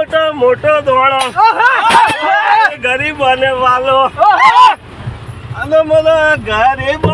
મોટો મોટો દોડો ગરીબ અને વાલો. અને મને ગરીબ